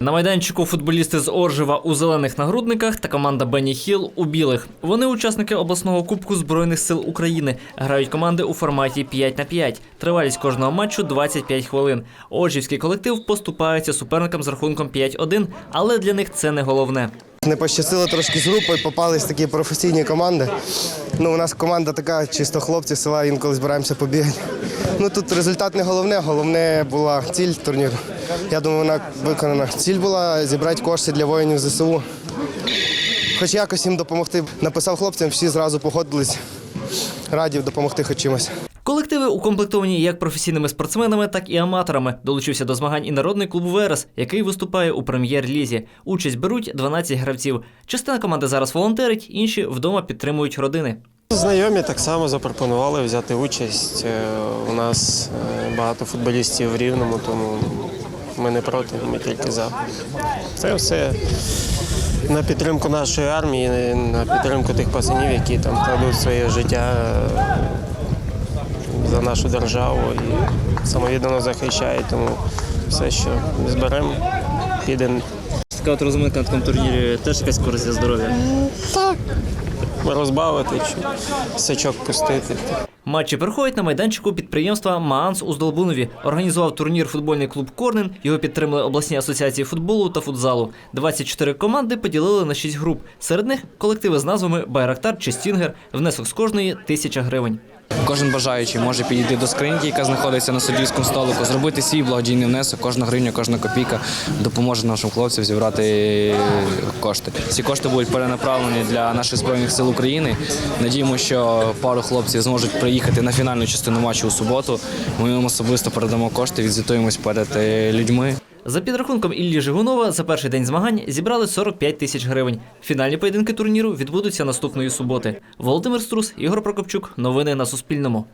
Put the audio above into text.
На майданчику футболісти з Оржева у зелених нагрудниках та команда Бенні Хіл у білих. Вони учасники обласного кубку Збройних сил України. Грають команди у форматі 5 на 5. Тривалість кожного матчу 25 хвилин. Оржівський колектив поступається суперникам з рахунком 5-1, але для них це не головне. Не пощастило трошки з групою, попались такі професійні команди. Ну, у нас команда така, чисто хлопці села, інколи збираємося побігати. Ну тут результат не головне, головне була ціль турніру. Я думаю, вона виконана. Ціль була зібрати кошти для воїнів ЗСУ. Хоч якось їм допомогти. Написав хлопцям, всі зразу погодились. Раді допомогти хоч чимось. Колективи укомплектовані як професійними спортсменами, так і аматорами. Долучився до змагань і народний клуб Верес, який виступає у прем'єр-лізі. Участь беруть 12 гравців. Частина команди зараз волонтерить, інші вдома підтримують родини. Знайомі так само запропонували взяти участь. Е, У нас е, багато футболістів в Рівному, тому ми не проти, ми тільки за. Це все на підтримку нашої армії, на підтримку тих пацанів, які там кладуть своє життя е, за нашу державу і самовіддано захищають. Тому все, що зберемо, піде Така от розминка на такому турнірі теж якась користь для здоров'я. Так. розбавити, чи сачок пустити. Матчі проходять на майданчику підприємства Маанс у Здолбунові. Організував турнір футбольний клуб Корнен. Його підтримали обласні асоціації футболу та футзалу. 24 команди поділили на 6 груп. Серед них колективи з назвами Байрактар чи Стінгер. Внесок з кожної тисяча гривень. Кожен бажаючий може підійти до скриньки, яка знаходиться на суддівському столику, зробити свій благодійний внесок. Кожна гривня, кожна копійка допоможе нашим хлопцям зібрати кошти. Ці кошти будуть перенаправлені для наших збройних сил України. Надіємося, що пару хлопців зможуть приїхати на фінальну частину матчу у суботу. Ми їм особисто передамо кошти, відзвітуємось перед е, людьми. За підрахунком Іллі Жигунова, за перший день змагань зібрали 45 тисяч гривень. Фінальні поєдинки турніру відбудуться наступної суботи. Володимир Струс, Ігор Прокопчук. Новини на Суспільному.